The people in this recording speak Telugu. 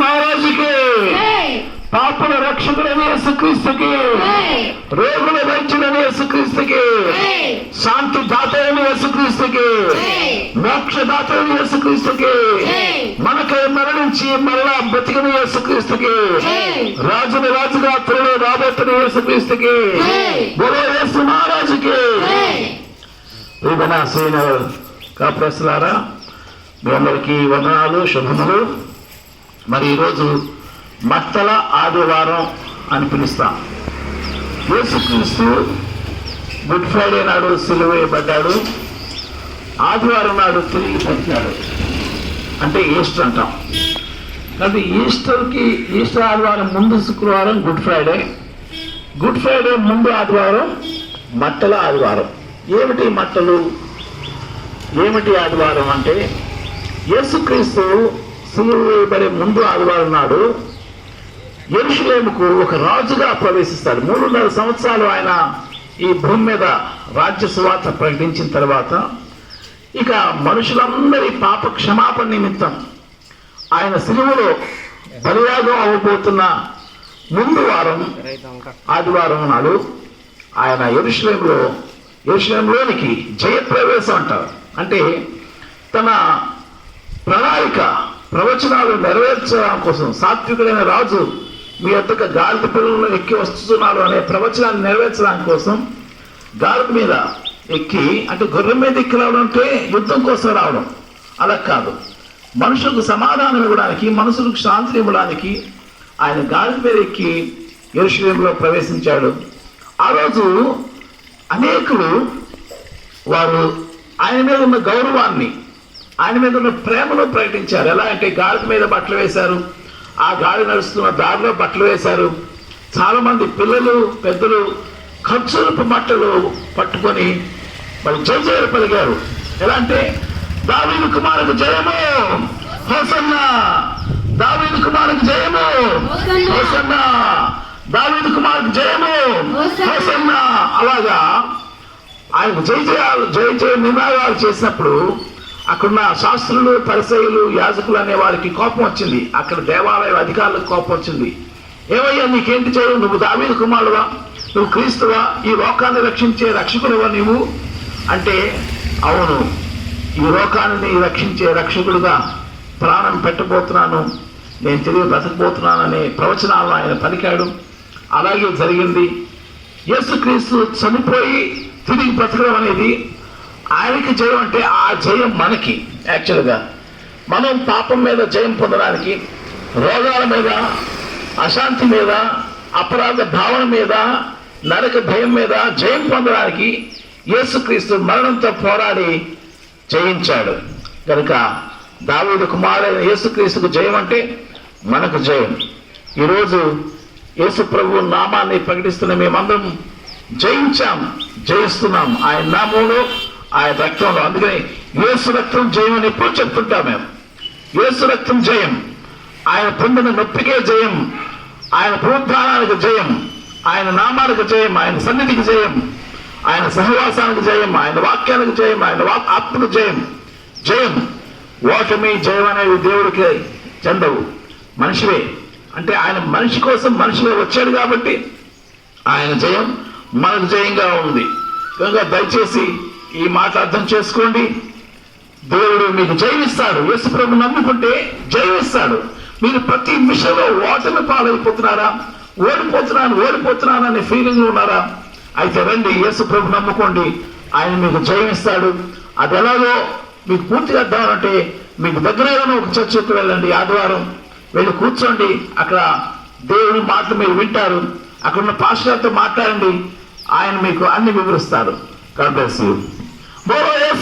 మహారాజుకి పాపల రక్షకుడని యేసుక్రీస్తుకి రోగుల వైద్యుడని యేసుక్రీస్తుకి శాంతి దాతని యేసుక్రీస్తుకి మోక్ష దాతని యేసుక్రీస్తుకి మనకై మరణించి మరలా బతికిన యేసుక్రీస్తుకి రాజుని రాజుగా త్వరలో రాబోతున్న యేసుక్రీస్తుకి బలో యేసు మహారాజుకి. కాపురస్తులారా మీ అందరికీ వందనాలు శుభములు. మరి ఈరోజు మత్తల ఆదివారం అని పిలుస్తాం. యేసుక్రీస్తు గుడ్ ఫ్రైడే నాడు సిలువ వేయబడ్డాడు ఆదివారం నాడు తిరిగి పట్టినాడు అంటే ఈస్టర్ అంటాం. కాబట్టి ఈస్టర్కి ఈస్టర్ ఆదివారం ముందు శుక్రవారం గుడ్ ఫ్రైడే. గుడ్ ఫ్రైడే ముందు ఆదివారం మట్టల ఆదివారం. ఏమిటి మట్టలు ఏమిటి ఆదివారం అంటే యేసుక్రీస్తు సిలువ వేయబడే ముందు ఆదివారం నాడు ఎరుషులేముకు ఒక రాజుగా ప్రవేశిస్తాడు. మూడున్నర సంవత్సరాలు ఆయన ఈ భూమి మీద రాజ్య సువార్త ప్రకటించిన తర్వాత ఇక మనుషులందరి పాప క్షమాపణ నిమిత్తం ఆయన సిలువలో బలియాగం అవ్వబోతున్న ముందు వారం ఆదివారం నాడు ఆయన ఎరుషులేములో ఎరుషులేంలోనికి జయప్రవేశం అంటారు. అంటే తన ప్రణాళిక ప్రవచనాలు నెరవేర్చడం కోసం సాత్వికుడైన రాజు మీ యొక్క గాడిద పిల్లలను ఎక్కి వస్తున్నాడు అనే ప్రవచనాన్ని నెరవేర్చడానికి కోసం గాలి మీద ఎక్కి అంటే గొర్రె మీద ఎక్కి రావడం అంటే యుద్ధం కోసం రావడం. అలా కాదు. మనుషులకు సమాధానం ఇవ్వడానికి మనుషులకు శాంతిని ఇవ్వడానికి ఆయన గాలి మీద ఎక్కి ఎరుషులేంలో ప్రవేశించాడు. ఆ రోజు అనేకులు వారు ఆయన మీద ఉన్న గౌరవాన్ని ఆయన మీద ఉన్న ప్రేమను ప్రకటించారు ఎలా అంటే గాడిద మీద బట్టలు వేశారు ఆ గాడి నడుస్తున్న దారిలో బట్టలు వేశారు చాలా మంది పిల్లలు పెద్దలు ఖర్చులపు బట్టలు పట్టుకొని మరి జయజయలు పలిగారు ఎలా అంటే దావీదు కుమారుకు జయము హోసన్న దావీదు కుమారుకు జయము హోసన్న. దావీదు కుమారుకు జయము హోసన్న. అలాగా ఆయన జయ జయాలు జయ జయ నినాదాలు చేసినప్పుడు అక్కడున్న శాస్త్రులు పరిసయులు యాజకులు అనే వారికి కోపం వచ్చింది. అక్కడ దేవాలయ అధికారులకు కోపం వచ్చింది. ఏమయ్యా నీకేంటి చేయవు నువ్వు దావీదు కుమారుడువా? నువ్వు క్రీస్తువా? ఈ లోకాన్ని రక్షించే రక్షకుడువా నీవు? అంటే అవును ఈ లోకాన్ని రక్షించే రక్షకుడుగా ప్రాణం పెట్టబోతున్నాను. నేను తిరిగి బ్రతకబోతున్నాననే ప్రవచనాలను ఆయన పలికాడు. అలాగే జరిగింది. యేసుక్రీస్తు చనిపోయి తిరిగి బ్రతకడం అనేది ఆయనకి జయం అంటే ఆ జయం మనకి. యాక్చువల్గా మనం పాపం మీద జయం పొందడానికి రోగాల మీద అశాంతి మీద అపరాధ భావన మీద నరక భయం మీద జయం పొందడానికి యేసుక్రీస్తు మరణంతో పోరాడి జయించాడు. కనుక దావుడు కుమారుడైన యేసుక్రీస్తుకు జయం అంటే మనకు జయం. ఈరోజు యేసు ప్రభు నామాన్ని ప్రకటిస్తున్న మేమందరం జయించాం జయిస్తున్నాం. ఆయన నామంలో ఆయన రక్తంలో. అందుకని యేసు రక్తం జయం అని ఎప్పుడు చెప్తుంటాం మేము. యేసు రక్తం జయం. ఆయన పొందిన నొప్పికే జయం. ఆయన పునరుద్ధానానికి జయం. ఆయన నామానికి జయం. ఆయన సన్నిధికి జయం. ఆయన సహవాసానికి జయం. ఆయన వాక్యాలకు జయం. ఆయన ఆత్మకు జయం. జయం. ఓటమి జయం అనేవి దేవుడికి చెందవు. మనిషివే. అంటే ఆయన మనిషి కోసం మనిషిగా వచ్చాడు కాబట్టి ఆయన జయం మనకు జయంగా ఉంది. కనుక దయచేసి ఈ మాట అర్థం చేసుకోండి. దేవుడు మీకు జయమిస్తాడు. యేసుప్రభు నమ్ముకుంటే జయమిస్తాడు. మీరు ప్రతి విషయంలో ఓటమి పాలైపోతున్నారా? ఓడిపోతున్నాను ఓడిపోతున్నాను అనే ఫీలింగ్ ఉన్నారా? అయితే రండి యేసుప్రభు నమ్ముకోండి. ఆయన మీకు జయమిస్తాడు. అది ఎలాగో మీకు పూర్తిగా అర్థమంటే మీకు దగ్గరగా ఒక చర్చకు వెళ్ళండి ఆదివారం వెళ్ళి కూర్చోండి. అక్కడ దేవుని మాటలు మీరు వింటారు. అక్కడ ఉన్న పాస్టర్తో మాట్లాడండి. ఆయన మీకు అన్ని వివరిస్తారు God bless. బోలో యేసు